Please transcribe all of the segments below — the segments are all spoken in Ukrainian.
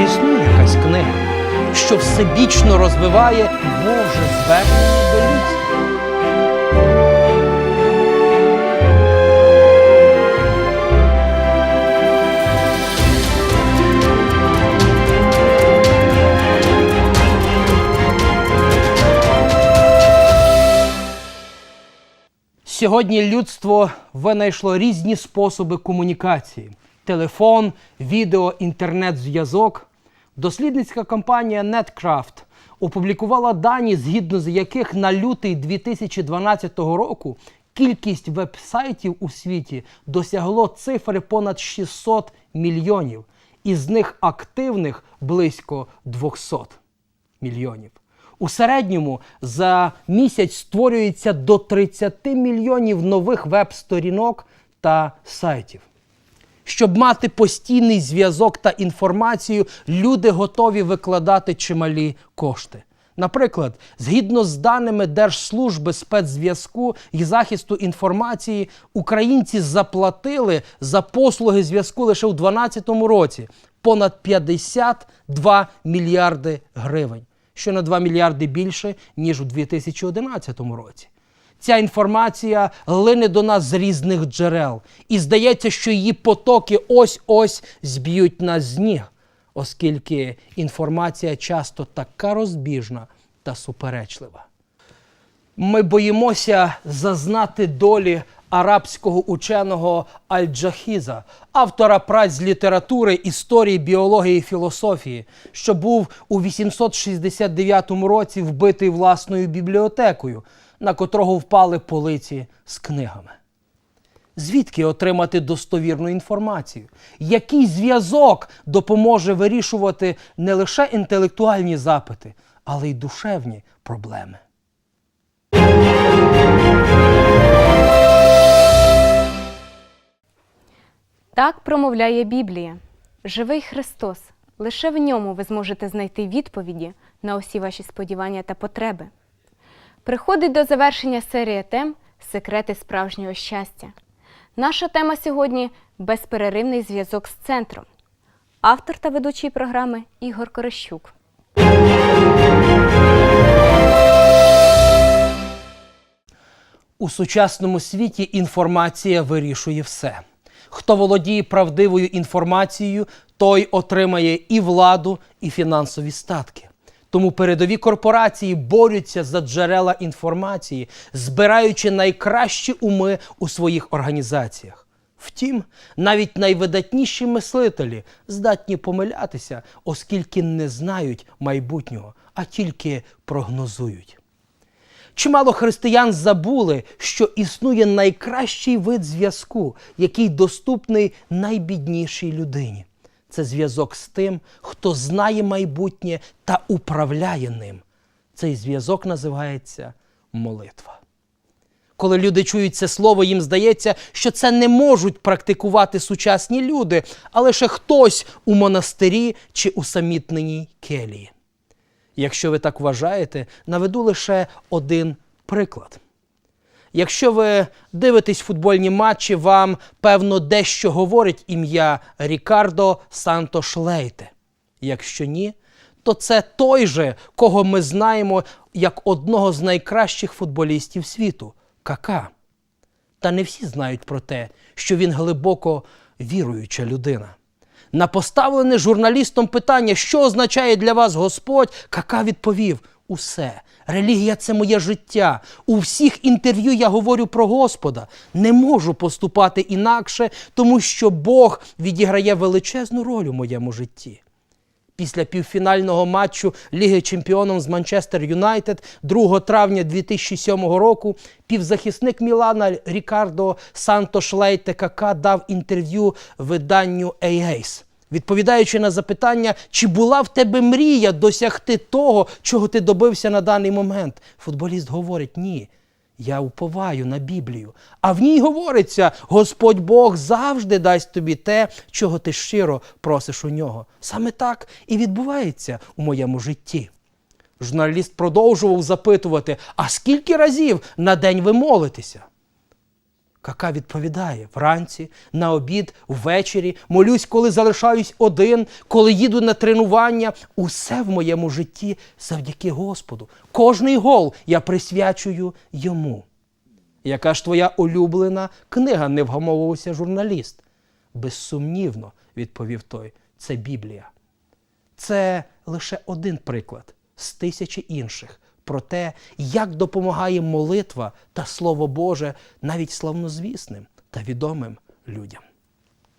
Чи існує якась книга, що всебічно розвиває Боже звернення до людства? Сьогодні людство винайшло різні способи комунікації: телефон, відео, інтернет-зв'язок. Дослідницька компанія NetCraft опублікувала дані, згідно з яких на лютий 2012 року кількість веб-сайтів у світі досягло цифри понад 600 мільйонів, із них активних близько 200 мільйонів. У середньому за місяць створюється до 30 мільйонів нових веб-сторінок та сайтів. Щоб мати постійний зв'язок та інформацію, люди готові викладати чималі кошти. Наприклад, згідно з даними Держслужби спецзв'язку і захисту інформації, українці заплатили за послуги зв'язку лише у 2012 році понад 52 мільярди гривень, що на 2 мільярди більше, ніж у 2011 році. Ця інформація лине до нас з різних джерел, і здається, що її потоки ось-ось зб'ють нас з ніг, оскільки інформація часто така розбіжна та суперечлива. Ми боїмося зазнати долі арабського ученого Аль-Джахіза, автора праць з літератури, історії, біології і філософії, що був у 869 році вбитий власною бібліотекою, на котрого впали полиці з книгами. Звідки отримати достовірну інформацію? Який зв'язок допоможе вирішувати не лише інтелектуальні запити, але й душевні проблеми? Так промовляє Біблія. Живий Христос. Лише в ньому ви зможете знайти відповіді на усі ваші сподівання та потреби. Приходить до завершення серія тем Секрети справжнього щастя. Наша тема сьогодні безперервний зв'язок з центром. Автор та ведучий програми Ігор Корещук. У сучасному світі інформація вирішує все. Хто володіє правдивою інформацією, той отримає і владу, і фінансові статки. Тому передові корпорації борються за джерела інформації, збираючи найкращі уми у своїх організаціях. Втім, навіть найвидатніші мислителі здатні помилятися, оскільки не знають майбутнього, а тільки прогнозують. Чимало християн забули, що існує найкращий вид зв'язку, який доступний найбіднішій людині. Це зв'язок з тим, хто знає майбутнє та управляє ним. Цей зв'язок називається молитва. Коли люди чують це слово, їм здається, що це не можуть практикувати сучасні люди, а лише хтось у монастирі чи усамітненій келії. Якщо ви так вважаєте, наведу лише один приклад. Якщо ви дивитесь футбольні матчі, вам певно дещо говорить ім'я Рікардо Сантош Лейте. Якщо ні, то це той же, кого ми знаємо як одного з найкращих футболістів світу Кака. Та не всі знають про те, що він глибоко віруюча людина. На поставлене журналістом питання, що означає для вас Господь, Кака відповів: усе. Релігія це моє життя. У всіх інтерв'ю я говорю про Господа. Не можу поступати інакше, тому що Бог відіграє величезну роль у моєму житті. Після півфінального матчу Ліги Чемпіонів з Манчестер Юнайтед 2 травня 2007 року півзахисник Мілана Рікардо Сантош Лейте Кака дав інтерв'ю виданню AS. Відповідаючи на запитання, чи була в тебе мрія досягти того, чого ти добився на даний момент, футболіст говорить: ні. Я уповаю на Біблію. А в ній говориться: Господь Бог завжди дасть тобі те, чого ти щиро просиш у нього. Саме так і відбувається у моєму житті. Журналіст продовжував запитувати: а скільки разів на день ви молитеся? Кака відповідає вранці, на обід, ввечері, молюсь, коли залишаюсь один, коли їду на тренування. Усе в моєму житті завдяки Господу. Кожний гол я присвячую йому. Яка ж твоя улюблена книга, не вгамовувався журналіст? Безсумнівно, відповів той, це Біблія. Це лише один приклад з тисячі інших про те, як допомагає молитва та Слово Боже навіть славнозвісним та відомим людям.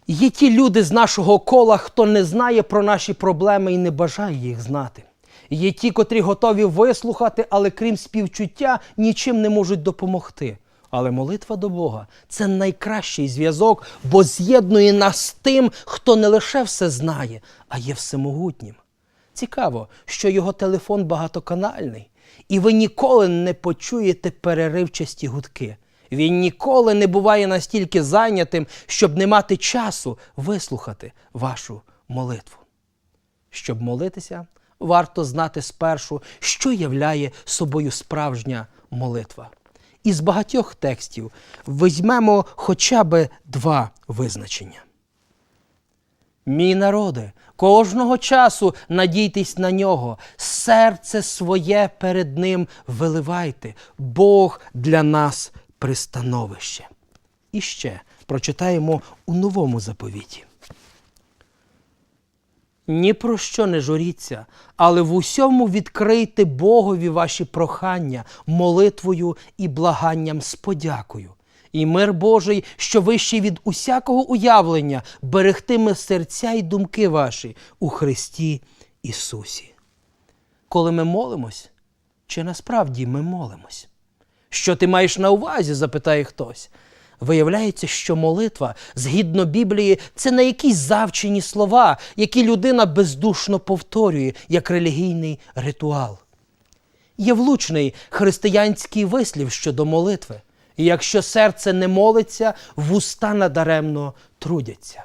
Є ті люди з нашого кола, хто не знає про наші проблеми і не бажає їх знати. Є ті, котрі готові вислухати, але крім співчуття, нічим не можуть допомогти. Але молитва до Бога це найкращий зв'язок, бо з'єднує нас з тим, хто не лише все знає, а є всемогутнім. Цікаво, що його телефон багатоканальний, і ви ніколи не почуєте переривчасті гудки. Він ніколи не буває настільки зайнятим, щоб не мати часу вислухати вашу молитву. Щоб молитися, варто знати спершу, що являє собою справжня молитва. Із багатьох текстів візьмемо хоча би два визначення. Мій народе, кожного часу надійтесь на нього, серце своє перед ним виливайте, Бог для нас пристановище. І ще прочитаємо у новому заповіті. Ні про що не журіться, але в усьому відкрийте Богові ваші прохання молитвою і благанням з подякою. І мир Божий, що вищий від усякого уявлення, берегтиме серця й думки ваші у Христі Ісусі. Коли ми молимось, чи насправді ми молимось? Що ти маєш на увазі? запитає хтось. Виявляється, що молитва, згідно Біблії, це не якісь завчені слова, які людина бездушно повторює як релігійний ритуал. Є влучний християнський вислів щодо молитви. І якщо серце не молиться, вуста надаремно трудяться.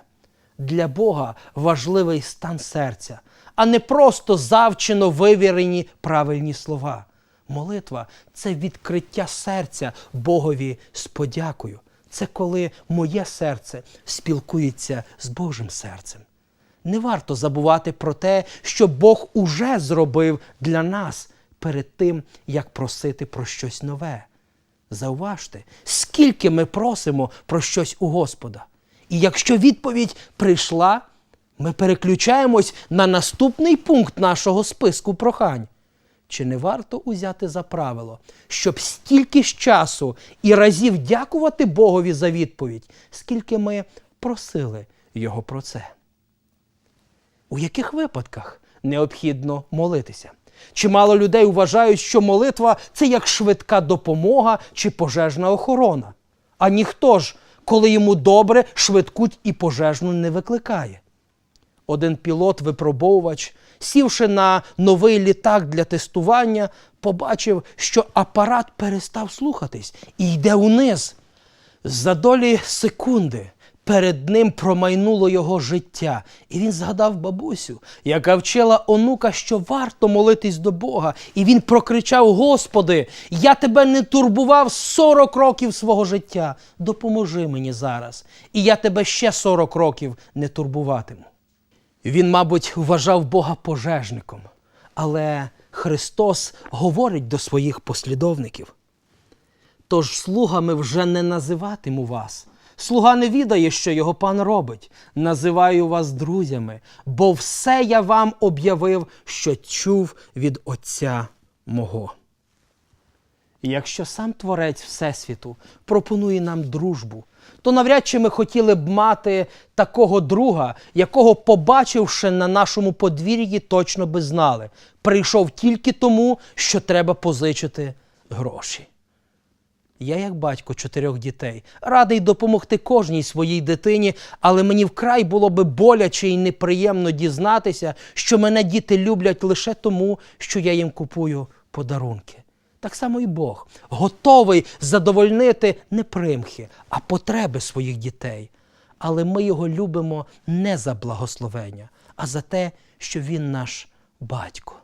Для Бога важливий стан серця, а не просто завчено вивірені правильні слова. Молитва це відкриття серця Богові з подякою. Це коли моє серце спілкується з Божим серцем. Не варто забувати про те, що Бог уже зробив для нас перед тим, як просити про щось нове. Зауважте, скільки ми просимо про щось у Господа. І якщо відповідь прийшла, ми переключаємось на наступний пункт нашого списку прохань. Чи не варто узяти за правило, щоб стільки ж часу і разів дякувати Богові за відповідь, скільки ми просили Його про це? У яких випадках необхідно молитися? Чимало людей вважають, що молитва це як швидка допомога чи пожежна охорона. А ніхто ж, коли йому добре, швидку і пожежну не викликає. Один пілот-випробовувач, сівши на новий літак для тестування, побачив, що апарат перестав слухатись і йде униз. За долі секунди перед ним промайнуло його життя, і він згадав бабусю, яка вчила онука, що варто молитись до Бога. І він прокричав: Господи, я тебе не турбував 40 років свого життя. Допоможи мені зараз, і я тебе ще 40 років не турбуватиму. Він, мабуть, вважав Бога пожежником, але Христос говорить до своїх послідовників. Тож слугами вже не називатиму вас. Слуга не відає, що його пан робить. Називаю вас друзями, бо все я вам об'явив, що чув від Отця мого. І якщо сам Творець Всесвіту пропонує нам дружбу, то навряд чи ми хотіли б мати такого друга, якого, побачивши на нашому подвір'ї, точно би знали, прийшов тільки тому, що треба позичити гроші. Я, як батько чотирьох дітей, радий допомогти кожній своїй дитині, але мені вкрай було би боляче і неприємно дізнатися, що мене діти люблять лише тому, що я їм купую подарунки. Так само і Бог готовий задовольнити не примхи, а потреби своїх дітей. Але ми його любимо не за благословення, а за те, що він наш батько.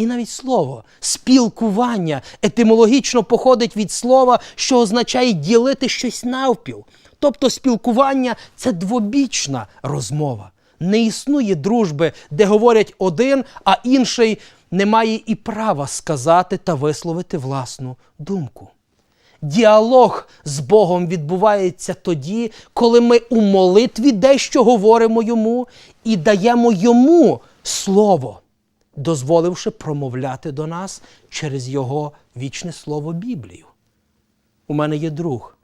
І навіть слово спілкування етимологічно походить від слова, що означає ділити щось навпіл. Тобто спілкування це двобічна розмова. Не існує дружби, де говорять один, а інший не має і права сказати та висловити власну думку. Діалог з Богом відбувається тоді, коли ми у молитві дещо говоримо йому і даємо йому слово, дозволивши промовляти до нас через його вічне слово Біблію. У мене є друг,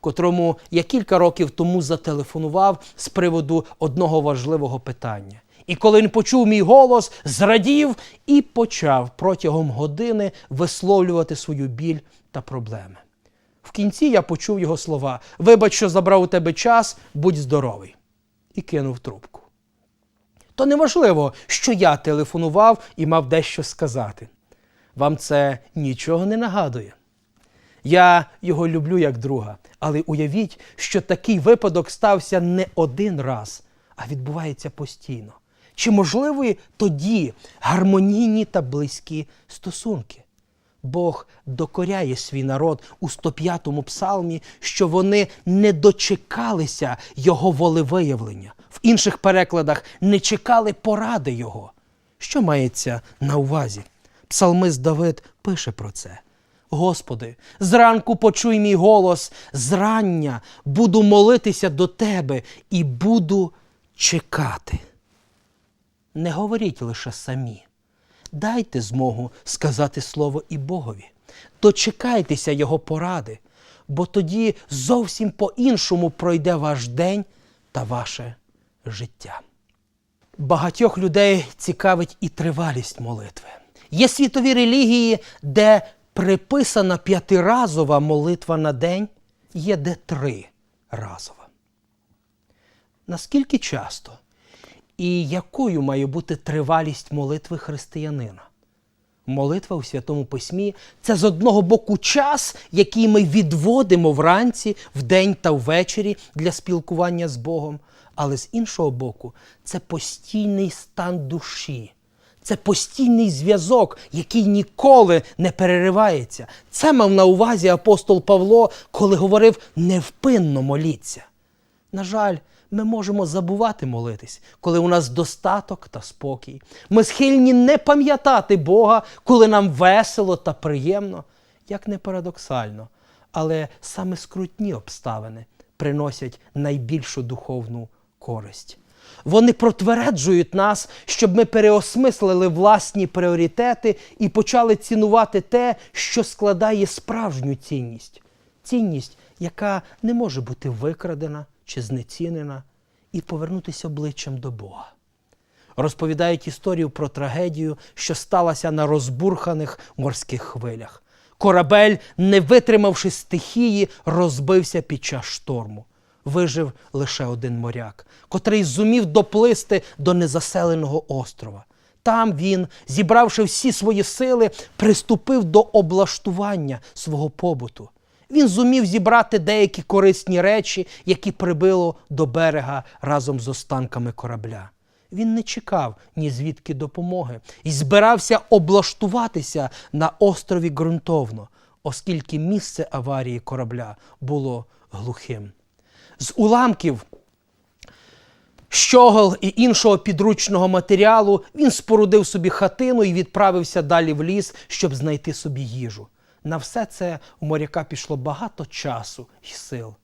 котрому я кілька років тому зателефонував з приводу одного важливого питання. І коли він почув мій голос, зрадів і почав протягом години висловлювати свою біль та проблеми. В кінці я почув його слова: Вибач, що забрав у тебе час, будь здоровий. І кинув трубку. То неважливо, що я телефонував і мав дещо сказати. Вам це нічого не нагадує. Я його люблю як друга, але уявіть, що такий випадок стався не один раз, а відбувається постійно. Чи можливі тоді гармонійні та близькі стосунки? Бог докоряє свій народ у 105-му псалмі, що вони не дочекалися його волевиявлення. В інших перекладах не чекали поради його. Що мається на увазі? Псалмист Давид пише про це. Господи, зранку почуй мій голос, зрання буду молитися до Тебе і буду чекати. Не говоріть лише самі. Дайте змогу сказати слово і Богові. Дочекайтеся Його поради, бо тоді зовсім по-іншому пройде ваш день та ваше життя. Багатьох людей цікавить і тривалість молитви. Є світові релігії, де приписана п'ятиразова молитва на день, є де триразова. Наскільки часто і якою має бути тривалість молитви християнина? Молитва у Святому Письмі це з одного боку час, який ми відводимо вранці, вдень та ввечері для спілкування з Богом, але з іншого боку, це постійний стан душі. Це постійний зв'язок, який ніколи не переривається. Це мав на увазі апостол Павло, коли говорив невпинно моліться. На жаль, ми можемо забувати молитись, коли у нас достаток та спокій. Ми схильні не пам'ятати Бога, коли нам весело та приємно, як не парадоксально. Але саме скрутні обставини приносять найбільшу духовну користь. Вони протвереджують нас, щоб ми переосмислили власні пріоритети і почали цінувати те, що складає справжню цінність. Цінність, яка не може бути викрадена чи знецінена, і повернутися обличчям до Бога. Розповідають історію про трагедію, що сталася на розбурханих морських хвилях. Корабель, не витримавши стихії, розбився під час шторму. Вижив лише один моряк, котрий зумів доплисти до незаселеного острова. Там він, зібравши всі свої сили, приступив до облаштування свого побуту. Він зумів зібрати деякі корисні речі, які прибило до берега разом з останками корабля. Він не чекав ні звідки допомоги і збирався облаштуватися на острові ґрунтовно, оскільки місце аварії корабля було глухим. З уламків щогол і іншого підручного матеріалу він спорудив собі хатину і відправився далі в ліс, щоб знайти собі їжу. На все це у моряка пішло багато часу і сил.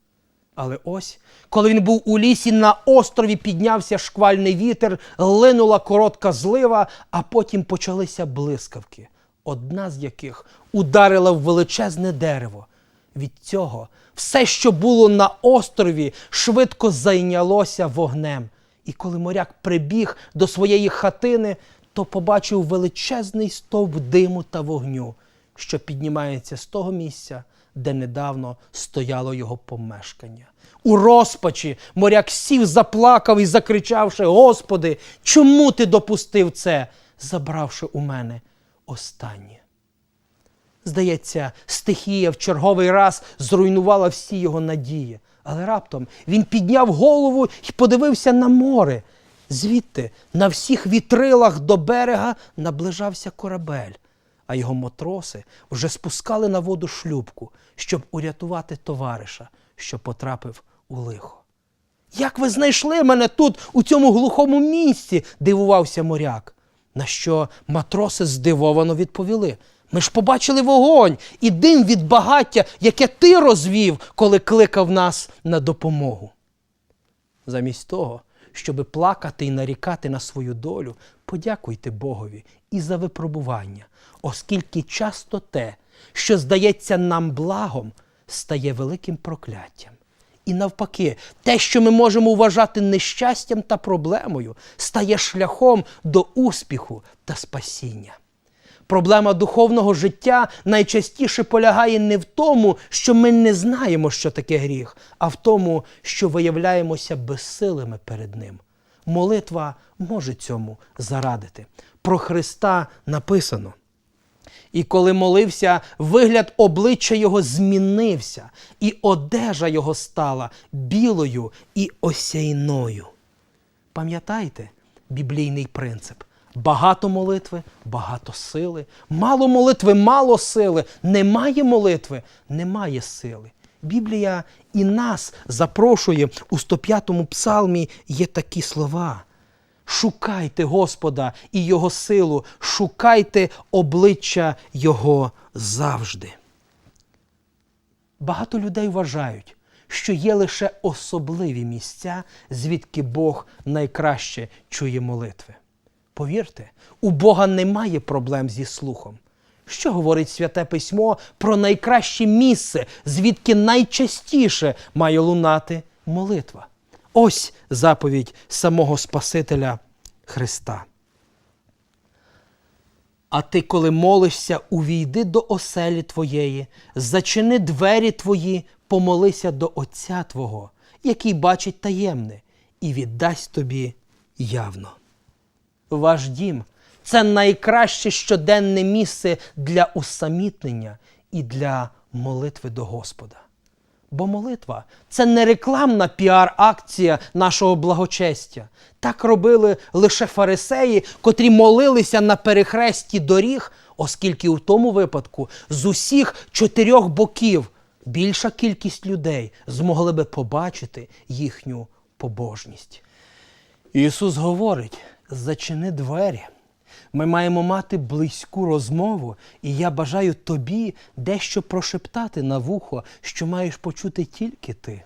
Але ось, коли він був у лісі, на острові піднявся шквальний вітер, линула коротка злива, а потім почалися блискавки, одна з яких ударила в величезне дерево. Від цього все, що було на острові, швидко зайнялося вогнем. І коли моряк прибіг до своєї хатини, то побачив величезний стовп диму та вогню, що піднімається з того місця, де недавно стояло його помешкання. У розпачі моряк сів, заплакав і закричавши: Господи, чому ти допустив це, забравши у мене останнє? Здається, стихія в черговий раз зруйнувала всі його надії. Але раптом він підняв голову і подивився на море. Звідти на всіх вітрилах до берега наближався корабель, а його матроси вже спускали на воду шлюбку, щоб урятувати товариша, що потрапив у лихо. Як ви знайшли мене тут, у цьому глухому місці? дивувався моряк. На що матроси здивовано відповіли. Ми ж побачили вогонь і дим від багаття, яке ти розвів, коли кликав нас на допомогу. Замість того, щоби плакати і нарікати на свою долю, подякуйте Богові і за випробування, оскільки часто те, що здається нам благом, стає великим прокляттям. І навпаки, те, що ми можемо вважати нещастям та проблемою, стає шляхом до успіху та спасіння. Проблема духовного життя найчастіше полягає не в тому, що ми не знаємо, що таке гріх, а в тому, що виявляємося безсилими перед ним. Молитва може цьому зарадити. Про Христа написано. І коли молився, вигляд обличчя його змінився, і одежа його стала білою і осяйною. Пам'ятайте біблійний принцип. Багато молитви, багато сили, мало молитви, мало сили, немає молитви, немає сили. Біблія і нас запрошує у 105-му псалмі є такі слова. Шукайте Господа і Його силу, шукайте обличчя Його завжди. Багато людей вважають, що є лише особливі місця, звідки Бог найкраще чує молитви. Повірте, у Бога немає проблем зі слухом. Що говорить Святе Письмо про найкраще місце, звідки найчастіше має лунати молитва? Ось заповідь самого Спасителя Христа. А ти, коли молишся, увійди до оселі твоєї, зачини двері твої, помолися до Отця Твого, який бачить таємне, і віддасть тобі явно. Ваш дім це найкраще щоденне місце для усамітнення і для молитви до Господа. Бо молитва це не рекламна піар-акція нашого благочестя. Так робили лише фарисеї, котрі молилися на перехресті доріг, оскільки у тому випадку з усіх чотирьох боків більша кількість людей змогли би побачити їхню побожність. Ісус говорить: зачини двері. Ми маємо мати близьку розмову, і я бажаю тобі дещо прошептати на вухо, що маєш почути тільки ти.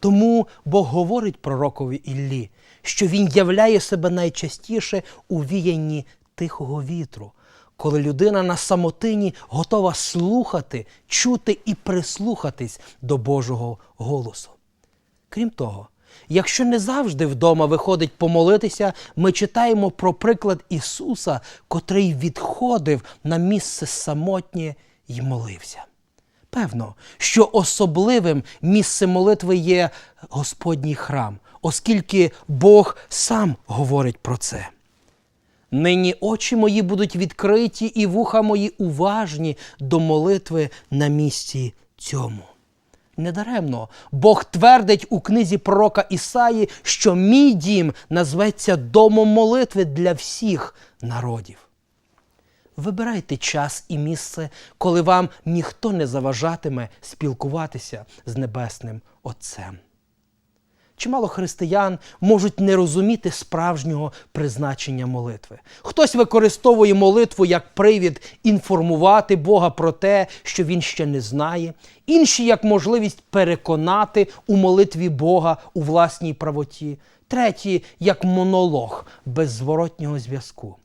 Тому Бог говорить пророкові Іллі, що він являє себе найчастіше у віянні тихого вітру, коли людина на самотині готова слухати, чути і прислухатись до Божого голосу. Крім того, якщо не завжди вдома виходить помолитися, ми читаємо про приклад Ісуса, котрий відходив на місце самотнє й молився. Певно, що особливим місцем молитви є Господній храм, оскільки Бог сам говорить про це. Нині очі мої будуть відкриті і вуха мої уважні до молитви на місці цьому. Недаремно Бог твердить у книзі пророка Ісаї, що мій дім назветься домом молитви для всіх народів. Вибирайте час і місце, коли вам ніхто не заважатиме спілкуватися з Небесним Отцем. Чимало християн можуть не розуміти справжнього призначення молитви. Хтось використовує молитву як привід інформувати Бога про те, що він ще не знає, інші як можливість переконати у молитві Бога у власній правоті, треті як монолог без зворотнього зв'язку.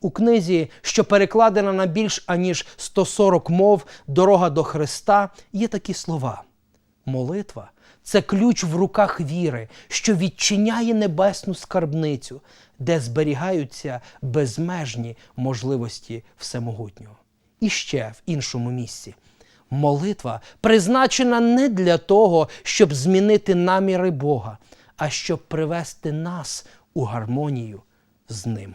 У книзі, що перекладена на більш аніж 140 мов Дорога до Христа, є такі слова. Молитва це ключ в руках віри, що відчиняє небесну скарбницю, де зберігаються безмежні можливості всемогутнього. І ще в іншому місці. Молитва призначена не для того, щоб змінити наміри Бога, а щоб привести нас у гармонію з Ним.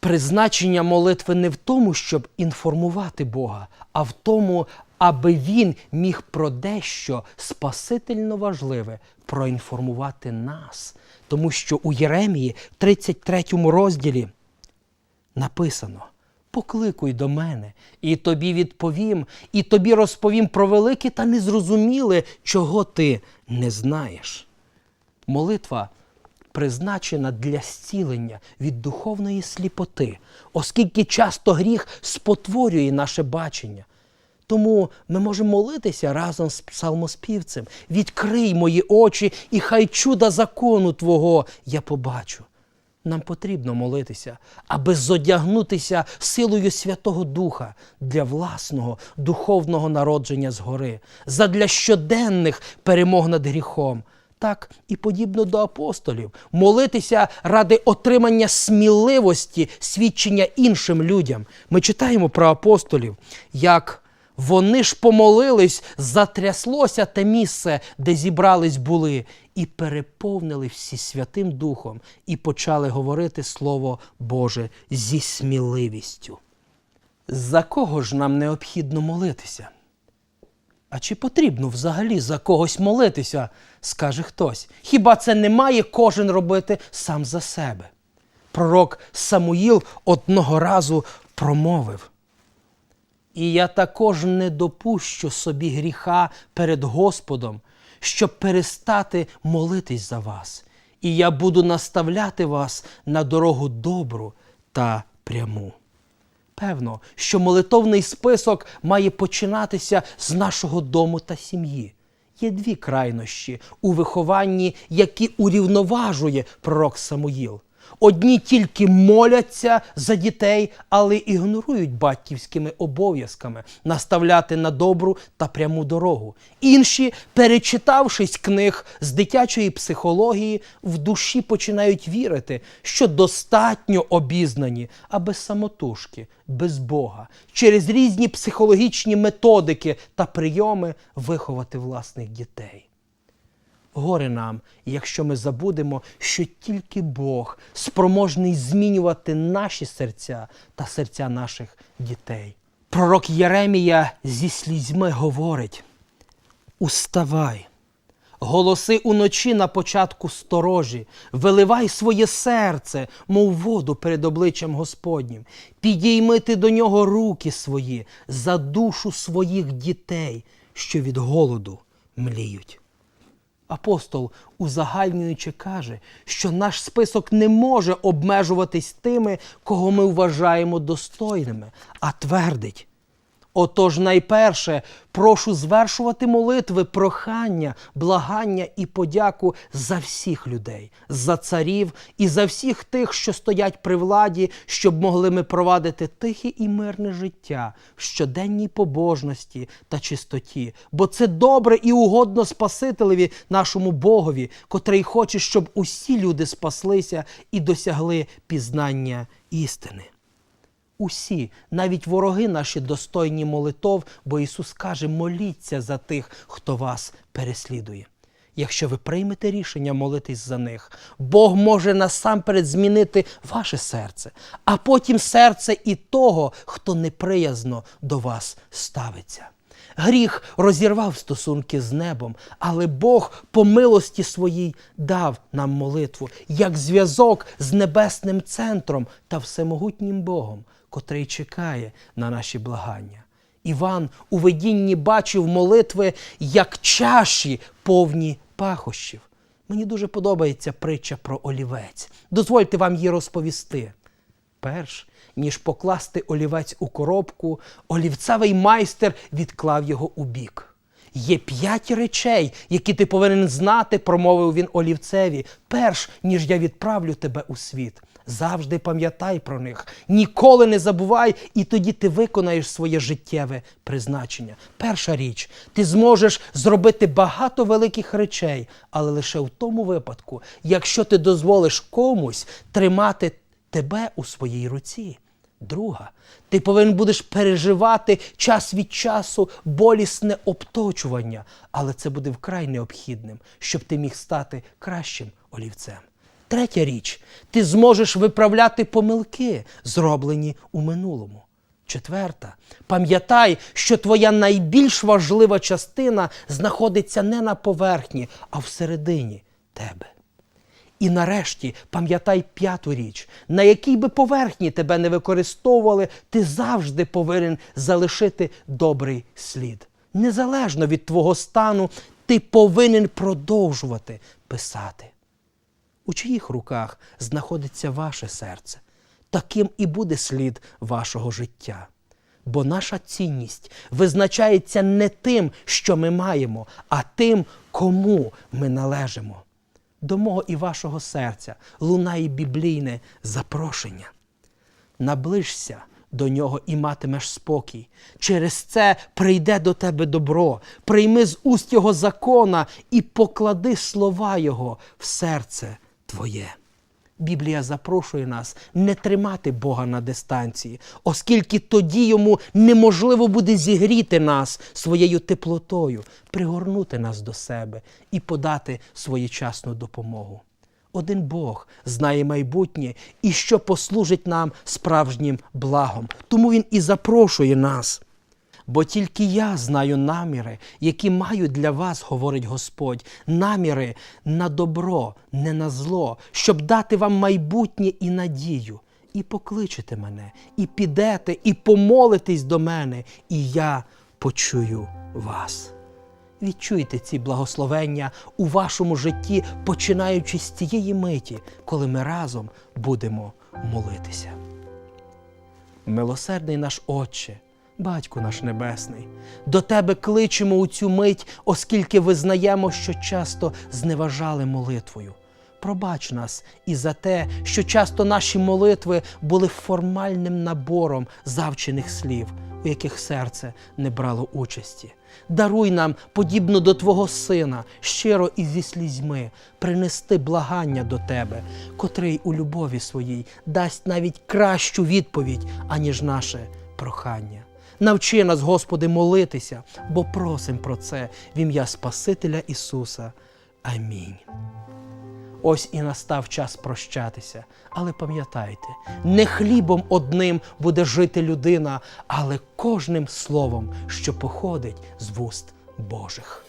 Призначення молитви не в тому, щоб інформувати Бога, а в тому, аби він міг про дещо спасительно важливе проінформувати нас. Тому що у Єремії, 33 розділі, написано: Покликуй до мене, і тобі відповім, і тобі розповім про велике та незрозуміле, чого ти не знаєш. Молитва призначена для зцілення від духовної сліпоти, оскільки часто гріх спотворює наше бачення. Тому ми можемо молитися разом з псалмоспівцем. Відкрий мої очі, і хай чуда закону Твого я побачу. Нам потрібно молитися, аби зодягнутися силою Святого Духа для власного духовного народження згори, задля щоденних перемог над гріхом. Так і подібно до апостолів, молитися ради отримання сміливості, свідчення іншим людям. Ми читаємо про апостолів, як вони ж помолились, затряслося те місце, де зібрались були, і переповнили всі Святим Духом, і почали говорити Слово Боже зі сміливістю. За кого ж нам необхідно молитися? А чи потрібно взагалі за когось молитися, скаже хтось. Хіба це не має кожен робити сам за себе? Пророк Самуїл одного разу промовив. І я також не допущу собі гріха перед Господом, щоб перестати молитись за вас. І я буду наставляти вас на дорогу добру та пряму. Певно, що молитовний список має починатися з нашого дому та сім'ї. Є дві крайнощі у вихованні, які урівноважує пророк Самуїл. Одні тільки моляться за дітей, але ігнорують батьківськими обов'язками наставляти на добру та пряму дорогу. Інші, перечитавшись книг з дитячої психології, в душі починають вірити, що достатньо обізнані, а без самотужки, без Бога, через різні психологічні методики та прийоми виховати власних дітей. Горе нам, якщо ми забудемо, що тільки Бог спроможний змінювати наші серця та серця наших дітей. Пророк Єремія зі слізьми говорить: Уставай, голоси уночі на початку сторожі, виливай своє серце, мов воду перед обличчям Господнім, підійми ти до нього руки свої за душу своїх дітей, що від голоду мліють. Апостол, узагальнюючи, каже, що наш список не може обмежуватись тими, кого ми вважаємо достойними, а твердить. Отож, найперше, прошу звершувати молитви, прохання, благання і подяку за всіх людей, за царів і за всіх тих, що стоять при владі, щоб могли ми провадити тихе і мирне життя в щоденній побожності та чистоті. Бо це добре і угодно Спасителеві, нашому Богові, котрий хоче, щоб усі люди спаслися і досягли пізнання істини усі, навіть вороги наші достойні молитов, бо Ісус каже: моліться за тих, хто вас переслідує. Якщо ви приймете рішення молитись за них, Бог може насамперед змінити ваше серце, а потім серце і того, хто неприязно до вас ставиться. Гріх розірвав стосунки з небом, але Бог по милості своїй дав нам молитву як зв'язок з небесним центром та всемогутнім Богом, котрий чекає на наші благання. Іван у видінні бачив молитви як чаші повні пахощів. Мені дуже подобається притча про олівець. Дозвольте вам її розповісти. Перш ніж покласти олівець у коробку, олівцевий майстер відклав його у бік. Є п'ять речей, які ти повинен знати, промовив він олівцеві, перш ніж я відправлю тебе у світ. Завжди пам'ятай про них, ніколи не забувай, і тоді ти виконаєш своє життєве призначення. Перша річ, ти зможеш зробити багато великих речей, але лише в тому випадку, якщо ти дозволиш комусь тримати тебе у своїй руці. Друга, ти повинен будеш переживати час від часу болісне обточування, але це буде вкрай необхідним, щоб ти міг стати кращим олівцем. Третя річ, ти зможеш виправляти помилки, зроблені у минулому. Четверта, пам'ятай, що твоя найбільш важлива частина знаходиться не на поверхні, а всередині тебе. І нарешті пам'ятай п'яту річ, на якій би поверхні тебе не використовували, ти завжди повинен залишити добрий слід. Незалежно від твого стану, ти повинен продовжувати писати. У чиїх руках знаходиться ваше серце? Таким і буде слід вашого життя. Бо наша цінність визначається не тим, що ми маємо, а тим, кому ми належимо. До мого і вашого серця лунає біблійне запрошення. Наближся до нього і матимеш спокій. Через це прийде до тебе добро, прийми з уст Його закона і поклади слова Його в серце твоє. Біблія запрошує нас не тримати Бога на дистанції, оскільки тоді йому неможливо буде зігріти нас своєю теплотою, пригорнути нас до себе і подати своєчасну допомогу. Один Бог знає майбутнє і що послужить нам справжнім благом. Тому Він і запрошує нас. Бо тільки я знаю наміри, які маю для вас, говорить Господь, наміри на добро, не на зло, щоб дати вам майбутнє і надію. І покличете мене, і підете, і помолитесь до мене, і я почую вас. Відчуйте ці благословення у вашому житті, починаючи з тієї миті, коли ми разом будемо молитися. Милосердний наш Отче, Батько наш Небесний, до Тебе кличемо у цю мить, оскільки визнаємо, що часто зневажали молитвою. Пробач нас і за те, що часто наші молитви були формальним набором завчених слів, у яких серце не брало участі. Даруй нам, подібно до Твого Сина, щиро і зі слізьми принести благання до Тебе, котрий у любові своїй дасть навіть кращу відповідь, аніж наше прохання. Навчи нас, Господи, молитися, бо просим про це в ім'я Спасителя Ісуса. Амінь. Ось і настав час прощатися. Але пам'ятайте, не хлібом одним буде жити людина, але кожним словом, що походить з вуст Божих.